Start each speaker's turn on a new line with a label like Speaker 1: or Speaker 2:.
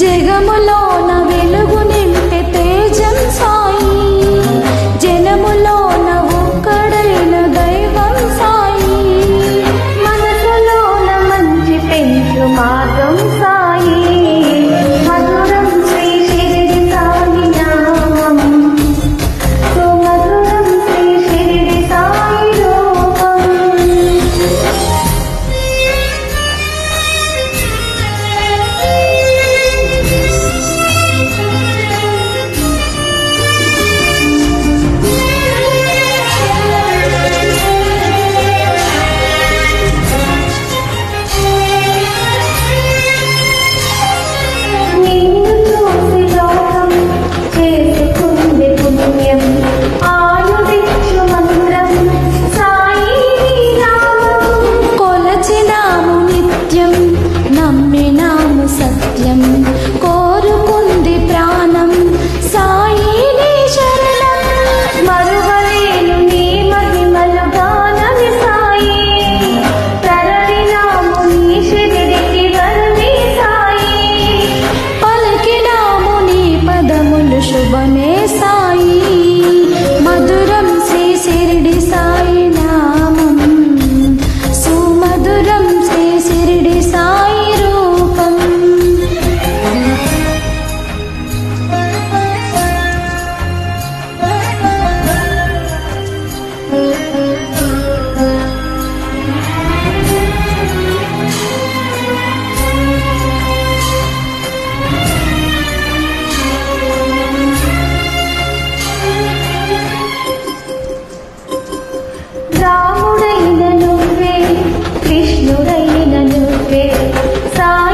Speaker 1: జగములో నాము సత్యం కోరుకున్న
Speaker 2: 감사합니다.